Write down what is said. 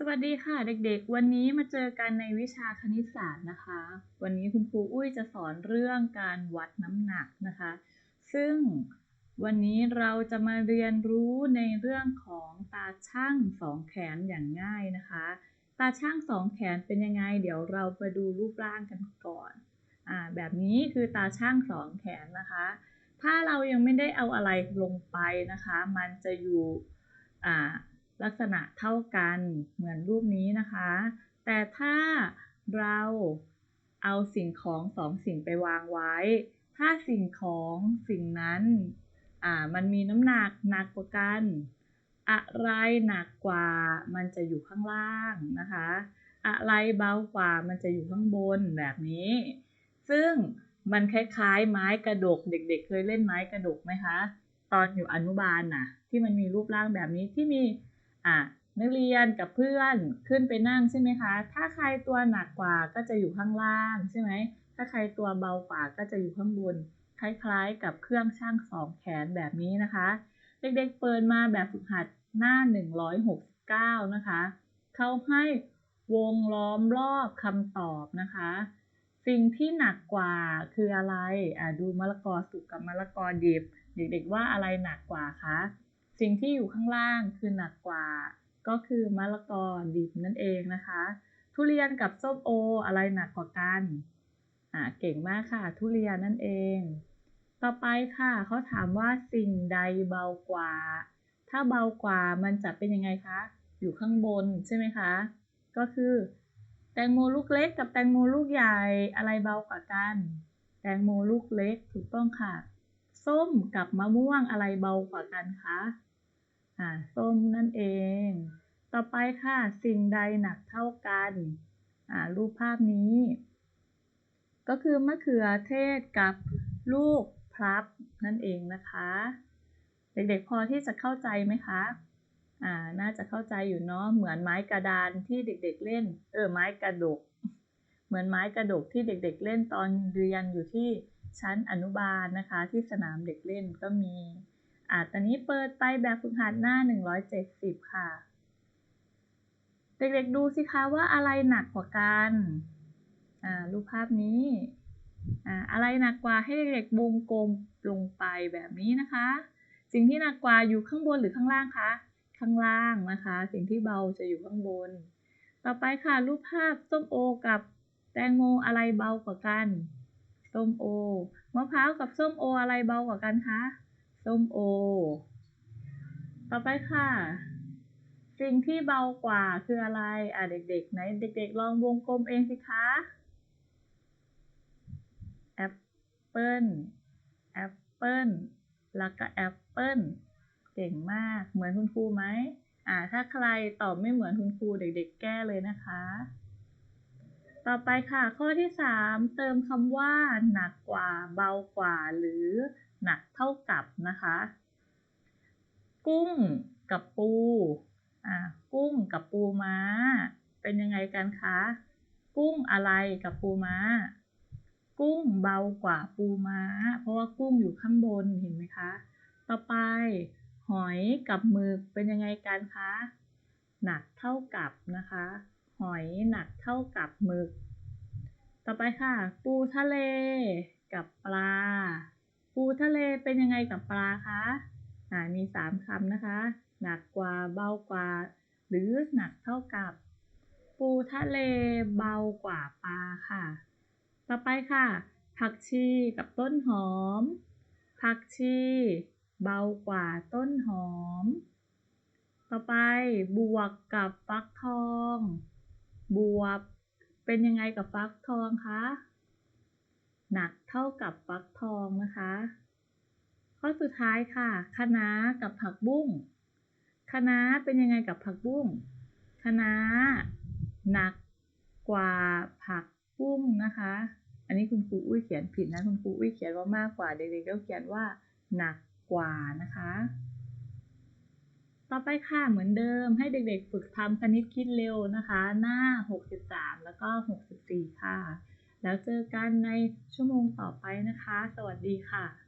สวัสดีค่ะเด็กๆ วันนี้มาเจอกันในวิชาคณิตศาสตร์นะคะ วันนี้คุณครูอุ้ยจะสอนเรื่องการวัดน้ำหนักนะคะ ซึ่งวันนี้เราจะมาเรียนรู้ในเรื่องของตาช่างสองแขนอย่างง่ายนะคะ ตาช่างสองแขนเป็นยังไง เดี๋ยวเราไปดูรูปร่างกันก่อนอ่าแบบนี้คือตาช่างสองแขนนะคะ ถ้าเรายังไม่ได้เอาอะไรลงไปนะคะ มันจะอยู่อ่า ลักษณะเท่ากันเหมือนรูปนี้นะคะ แต่ถ้าเราเอาสิ่งของสองสิ่งไปวางไว้ ถ้าสิ่งของสิ่งนั้นมันมีน้ำหนักหนักกว่ากัน อะไรหนักกว่ามันจะอยู่ข้างล่างนะคะ อะไรเบากว่ามันจะอยู่ข้างบนแบบนี้ ซึ่งมันคล้ายๆ ไม้กระดก เด็กๆเคยเล่นไม้กระดกไหมคะ ตอนอยู่อนุบาลน่ะ ที่มันมีรูปร่างแบบนี้ที่มี อะนักเรียนกับเพื่อนขึ้นไปนั่งใช่ไหมคะ ถ้าใครตัวหนักกว่าก็จะอยู่ข้างล่างใช่ไหม ถ้าใครตัวเบากว่าก็จะอยู่ข้างบน คล้ายๆ กับเครื่องช่างสองแขนแบบนี้นะคะ เด็กๆเปิดมาแบบฝึกหัดหน้า 169 นะคะ เขาให้วงล้อมรอบคำตอบนะคะ สิ่งที่หนักกว่าคืออะไร อ่าดูมะละกอสุกกับมะละกอดิบ เด็กๆว่าอะไรหนักกว่าคะ สิ่งที่อยู่ข้างล่างคือหนักกว่า ก็คือมะละกอดิบนั่นเองนะคะ ทุเรียนกับส้มโออะไรหนักกว่ากันอ่าเก่งมากค่ะ ทุเรียนนั่นเอง ต่อไปค่ะเขาถามว่าสิ่งใดเบากว่า ถ้าเบากว่ามันจะเป็นยังไงคะอยู่ข้างบนใช่ไหมคะ ก็คือ แตงโมลูกเล็กกับแตงโมลูกใหญ่อะไรเบากว่ากัน แตงโมลูกเล็กถูกต้องค่ะ ส้มกับมะม่วงอะไรเบากว่ากันคะ อ่าส้มนั่นเอง ต่อไปค่ะสิ่งใดหนักเท่ากันอ่ารูปภาพนี้ ก็คือมะเขือเทศกับลูกพลับนั่นเองนะคะ เด็กๆพอที่จะเข้าใจไหมคะอ่าน่าจะเข้าใจอยู่เนาะเหมือนไม้กระดานที่เด็ก ๆเล่น เออไม้กระดก เหมือนไม้กระดกที่เด็ก ๆ เล่นตอนเรียนอยู่ที่ชั้นอนุบาลนะคะ ที่สนามเด็กเล่นก็มี อ่าตอนนี้เปิดไปแบบฝึกหัดหน้า 170 ค่ะ เด็กๆดูสิคะว่าอะไรหนักกว่ากัน อ่า รูปภาพนี้ อ่า อะไรหนักกว่าให้เด็กๆวงกลมลงไปแบบนี้นะคะ สิ่งที่หนักกว่าอยู่ข้างบนหรือข้างล่างคะ ข้างล่างนะคะ สิ่งที่เบาจะอยู่ข้างบน ต่อไปค่ะ รูปภาพส้มโอกับแตงโมอะไรเบากว่ากัน ส้มโอ มะพร้าวกับส้มโออะไรเบากว่ากันคะ ส้มโอ ต่อไปค่ะ สิ่งที่เบากว่าคืออะไร อะเด็กๆ ไหนเด็กๆ ลองวงกลมเองสิคะแอปเปิลแอปเปิลแล้วก็แอปเปิลเก่งมาก เหมือนคุณครูไหมอ่า ถ้าใครตอบไม่เหมือนคุณครูเด็ก ๆ แก้เลยนะคะ ต่อไปค่ะ ข้อที่ 3 เติมคำว่าหนักกว่า เบากว่า หรือ หนักเท่ากับนะคะ กุ้งกับปูอ่ากุ้งกับปูม้า เป็นยังไงกันคะ กุ้งอะไรกับปูม้า กุ้งเบากว่าปูม้า เพราะว่ากุ้งอยู่ข้างบนเห็นไหมคะ ต่อไปหอยกับหมึกเป็นยังไงกันคะ หนักเท่ากับนะคะ หอยหนักเท่ากับหมึก ต่อไปค่ะ ปูทะเลกับปลา ปูทะเลเป็นยังไงกับปลาคะอ่ามีสามคำนะคะ หนักกว่าเบากว่า หรือหนักเท่ากับ ปูทะเลเบากว่าปลาค่ะ ต่อไปค่ะ ผักชีกับต้นหอม ผักชีเบากว่าต้นหอม ต่อไปบวกกับฟักทอง บวบเป็นยังไงกับฟักทองคะ หนักเท่ากับฟักทองนะคะ ข้อสุดท้ายค่ะคะน้ากับผักบุ้งคะน้าเป็นยังไงกับผักบุ้งคะน้าหนักกว่าผักบุ้งนะคะ อันนี้คุณครูอุ้ยเขียนผิดนะคุณครูอุ้ยเขียนว่ามากกว่าเด็กๆก็เขียนว่าหนักกว่านะคะ ต่อไปค่ะเหมือนเดิมให้เด็กๆ ฝึกทำคณิตคิดเร็วนะคะ หน้า 63 แล้วก็ 64 ค่ะ แล้วเจอกันในชั่วโมงต่อไปนะคะ สวัสดีค่ะ